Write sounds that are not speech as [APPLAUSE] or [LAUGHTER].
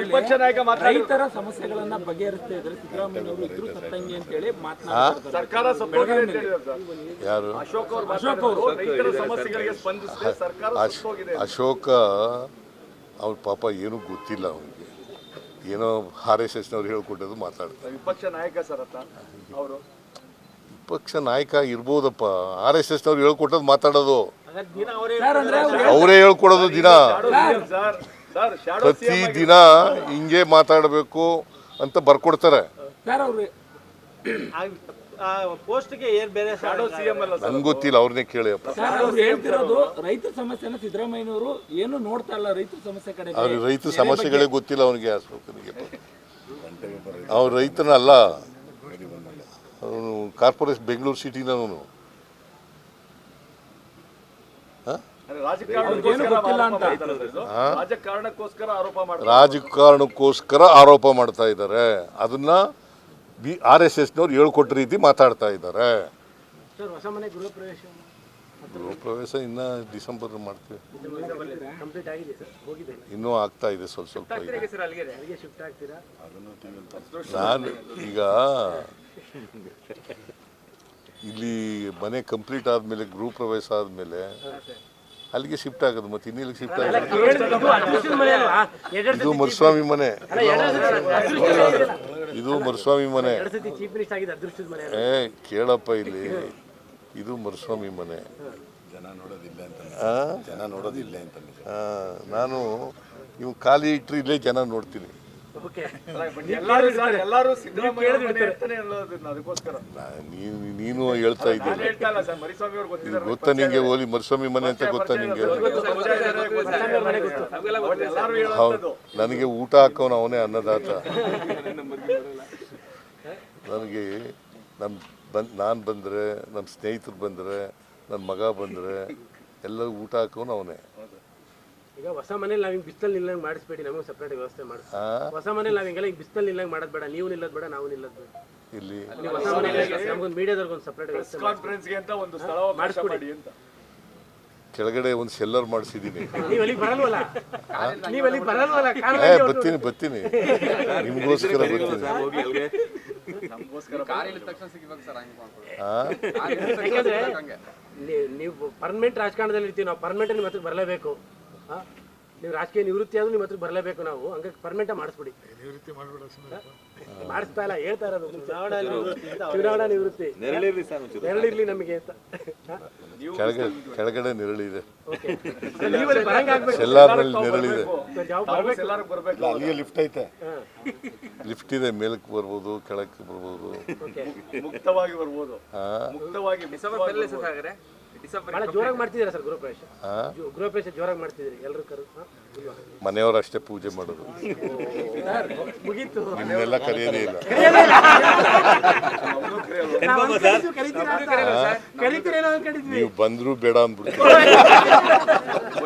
ವಿಪಕ್ಷ ನಾಯಕ ರೈತರ ಸಮಸ್ಯೆಗಳನ್ನ ಬಗೆಹರಿಸ್ತಾ ಇದ್ರೆ ಸಿದ್ದರಾಮಯ್ಯ ಇದ್ರು ಸತ್ತಂಗೆ ಅಂತ ಹೇಳಿ ಮಾತನಾಡ್ತಾರೆ ಸರ್ಕಾರ. ಯಾರು ಅಶೋಕ್ ಅವರು ಅಶೋಕ್ ಅವರು ರೈತರ ಸಮಸ್ಯೆಗಳಿಗೆ ಸ್ಪಂದಿಸದೆ ಸರ್ಕಾರ ಅಶ್- ಸತ್ತೋಗಿದೆ ಅಶೋಕ ಅವ್ರ ಪಾಪ ಏನೂ ಗೊತ್ತಿಲ್ಲ ಅವನಿಗೆ ಏನೋ ಆರ್ ಎಸ್ ಎಸ್ನವ್ರು ಹೇಳ್ಕೊಟ್ಟದು ಮಾತಾಡ್ತಾರೆ ವಿಪಕ್ಷ ನಾಯಕ ಸರ್ ಅವರು ವಿಪಕ್ಷ ನಾಯಕ ಇರ್ಬೋದಪ್ಪ ಆರ್ ಎಸ್ ಎಸ್ನವ್ರು ಹೇಳ್ಕೊಟ್ಟದ್ದು ಮಾತಾಡೋದು ಅವ್ರು ಅವರೇ ಹೇಳ್ಕೊಡೋದು ದಿನ. ಸರ್ ಸರ್ ಶಾಡೋ ಪ್ರತಿ ದಿನ ಹಿಂಗೆ ಮಾತಾಡಬೇಕು ಅಂತ ಬರ್ಕೊಡ್ತಾರೆ. ಸರ್ ಅವ್ರು ಪೋಸ್ಟ್ಗೆ ಏನ್ ಬೇರೆ ಶಾಡೋ ಸಿಎಂ ಅಲ್ಲ ಸರ್ ನನ್ಗೆ ಗೊತ್ತಿಲ್ಲ ಅವ್ರನ್ನೇ ಕೇಳಿ ಸರ್ ಅವ್ರು ಹೇಳ್ತಿರೋದು ರೈತರ ಸಮಸ್ಯೆನ ಸಿದ್ದರಾಮಯ್ಯನವರು ಏನು ನೋಡ್ತಾ ಇಲ್ಲ ರೈತರ ಸಮಸ್ಯೆ ಕಡೆ ಅವ್ರ ರೈತ ಸಮಸ್ಯೆಗಳೇ ಗೊತ್ತಿಲ್ಲ ಅವನಿಗೆ ಅಶೋಕನಿಗೆ ಅವ್ರ ರೈತನ ಅಲ್ಲ ಅವನು ಕಾರ್ಪೊರೇಷನ್ ಬೆಂಗಳೂರು ಸಿಟಿನವನು ಅಂದ್ರೆ ರಾಜಕಾರಣಕ್ಕೋಸ್ಕರ ಆರೋಪ ಮಾಡ್ತಾರೆ ಸರ್ ಇದು. ರಾಜಕಾರಣಕ್ಕೋಸ್ಕರ ಆರೋಪ ಮಾಡ್ತಾರೆ ರಾಜಕಾರಣಕ್ಕೋಸ್ಕರ ಆರೋಪ ಮಾಡ್ತಾ ಇದ್ದಾರೆ ಅದನ್ನ ಬಿ ಆರ್ ಎಸ್ ಎಸ್ನವ್ರು ಹೇಳ್ಕೊಟ್ಟ ರೀತಿ ಮಾತಾಡ್ತಾ ಇದ್ದಾರೆ. ಸರ್ ಹೊಸ ಮನೆ ಗೃಹ ಪ್ರವೇಶ ಇನ್ನ ಡಿಸೆಂಬರ್ ಮಾಡ್ತೀವಿ. ಕಂಪ್ಲೀಟ್ ಆಗಿದೆ ಸರ್ ಹೋಗಿದೆ. ಇನ್ನೂ ಆಗ್ತಾ ಇದೆ ಸ್ವಲ್ಪ ಸ್ವಲ್ಪ ಸರ್ ಅಲ್ಲಿಗೆ ಅಲ್ಲಿಗೆ ಶಿಫ್ಟ್ ಆಗ್ತೀರಾ? ನಾನು ಈಗ ಇಲ್ಲಿ ಮನೆ ಕಂಪ್ಲೀಟ್ ಆದಮೇಲೆ ಗೃಹ ಪ್ರವೇಶ ಆದಮೇಲೆ ಅಲ್ಲಿಗೆ ಶಿಫ್ಟ್ ಆಗೋದು ಮತ್ತೆ ಇನ್ನಿಲ್ಲಿ ಶಿಫ್ಟ್ ಆಗೋದು? ಇದು ಮರುಸ್ವಾಮಿ ಮನೆ. ಇದು ಮರುಸ್ವಾಮಿ ಮನೆ. ಏ ಕೇಳಪ್ಪ ಇಲ್ಲಿ. ಇದು ಮರುಸ್ವಾಮಿ ಮನೆ. ಜನ ನೋಡೋದಿಲ್ಲ ಅಂತ ಆ? ಜನ ನೋಡೋದಿಲ್ಲ ಅಂತ ಆ, ನಾನು ಇವು ಖಾಲಿ ಇಟ್ಟರೆ ಇಲ್ಲೇ ಜನ ನೋಡ್ತೀನಿ. [LAUGHS] ಎಲ್ಲರೂ ಅದಕ್ಕೋಸ್ಕರ. ನೀನು ನೀನು ಹೇಳ್ತಾ ಇದ್ದೀನಿ. ಗೊತ್ತಾ ನಿಂಗೆ ಓಲಿ ಮರಿಸ್ವಾಮಿ ಮನೆ ಅಂತ ಗೊತ್ತಾ ನಿಂಗೆ? ಹೌದು ನನಗೆ ಊಟ ಹಾಕೋನು ಅವನೇ ಅನ್ನದಾತ. ನನಗೆ ನಮ್ಮ ಬಂದ್ ನಾನು ಬಂದರೆ ನಮ್ಮ ಸ್ನೇಹಿತರು ಬಂದರೆ ನನ್ನ ಮಗ ಬಂದರೆ ಎಲ್ಲರೂ ಊಟ ಹಾಕೋನು ಅವನೇ. ಈಗ ಹೊಸ ಮನೇಲಿ ನಾವು ಹಿಂಗೆ ಬಿಸ್ತಲ್ಲಿ ನಿಲ್ಲಂಗೆ ಮಾಡಿಸ್ಬೇಡಿ ನಮಗೆ ಸಪ್ರೇಟ್ ವ್ಯವಸ್ಥೆ ಮಾಡಿ. ಹೊಸ ಮನೇಲಿ ನಾವು ಹಿಂಗೆಲ್ಲ ಹಿಂಗೆ ಬಿಸ್ತಲ್ಲಿ ನಿಲ್ಲಂಗೆ ಮಾಡೋದು ಬೇಡ ನೀವು ನಿಲ್ಲೋದು ಬೇಡ ನಾವು ನಿಲ್ಲೋದು ಬೇಡ. ಇಲ್ಲಿ. ಹೊಸ ಮನೇಲಿ ನಮ್ಗೊಂದು ಮೀಡಿಯಾದವ್ರಿಗೆ ಒಂದು ಸಪ್ರೇಟ್ ವ್ಯವಸ್ಥೆ ಕಾನ್ಫರೆನ್ಸ್ಗೆ ಅಂತ ಒಂದು ಸ್ಥಳ ಮಾಡಿಸ್ಕೊಡಿ. ಮಾಡಿ ಅಂತ. ಕೆಳಗಡೆ ಒಂದು ಸೆಲ್ಲರ್ ಮಾಡಿಸಿದೀನಿ. ನೀವು ಅಲ್ಲಿಗೆ ಬರಲ್ವಲ್ಲ? ನೀವು ಅಲ್ಲಿಗೆ ಬರಲ್ವಲ್ಲ? ಕಾರಣ ಏ ಬರ್ತೀನಿ ಬರ್ತೀನಿ. ನಿಮ್ಗೋಸ್ಕರ ಬರ್ತೀನಿ. ನೀವು ಪರ್ಮನೆಂಟ್ ರಾಜಕಾರಣದಲ್ಲಿ ಇರ್ತೀವಿ ನಾವು ಪರ್ಮನೆಂಟ್ ಮತ್ತೆ ಬರಲೇಬೇಕು? ನೀವು ರಾಜಕೀಯ ನಿವೃತ್ತಿ ಆದ್ರೂ ನಿಮ್ಮ ಹತ್ರ ಬರಲೇಬೇಕು ನಾವು. ಹಂಗ ಪರ್ಮನೆಂಟ್ ಮಾಡಿಸ್ಬಿಡಿ. ಮಾಡಿಸ್ತಾ ಇಲ್ಲ ಹೇಳ್ತಾ ಇರೋದು. ಚುನಾವಣಾ ನಿವೃತ್ತಿ ಚುನಾವಣಾ ನಿವೃತ್ತಿ. ನೆರಳಿರ್ಲಿ ನಮಗೆ ಅಂತ? ಕೆಳಗಡೆ ಕೆಳಗಡೆ ನೆರಳಿದೆ ಬರಂಗಾಗ್ಬೇಕು. ಸೆಲ್ಲಾರ್ನಲ್ಲಿ ನೆರಳಿದೆ. ಎಲ್ಲರೂ ಅಲ್ಲಿಗೆ ಲಿಫ್ಟ್ ಐತೆ. ಲಿಫ್ಟ್ ಇದೆ ಮೇಲಕ್ಕೆ ಬರ್ಬೋದು ಕೆಳಕ್ಕೆ ಬರ್ಬೋದು. ಓಕೆ. ಮುಕ್ತವಾಗಿ ಬರ್ಬೋದು? ಮುಕ್ತವಾಗಿ ಜೋರಾಗಿ ಮಾಡ್ತಿದ್ದೀರಾ ಸರ್ ಜೋರಾಗಿ ಮಾಡ್ತಿದ್ದೀರಿ ಎಲ್ಲರೂ ಕರು? ಮನೆಯವರು ಅಷ್ಟೇ ಪೂಜೆ ಮಾಡೋದು. ಮುಗೀತು. ಕರೆಯೋದೇ ಇಲ್ಲ. ಕರೀತೀರೇನೋ ಅನ್ಕೊಂಡಿದ್ವಿ ನೀವು ಬಂದರೂ ಬೇಡ ಅಂದ್ಬಿಡ್ತೀವಿ [LAUGHS]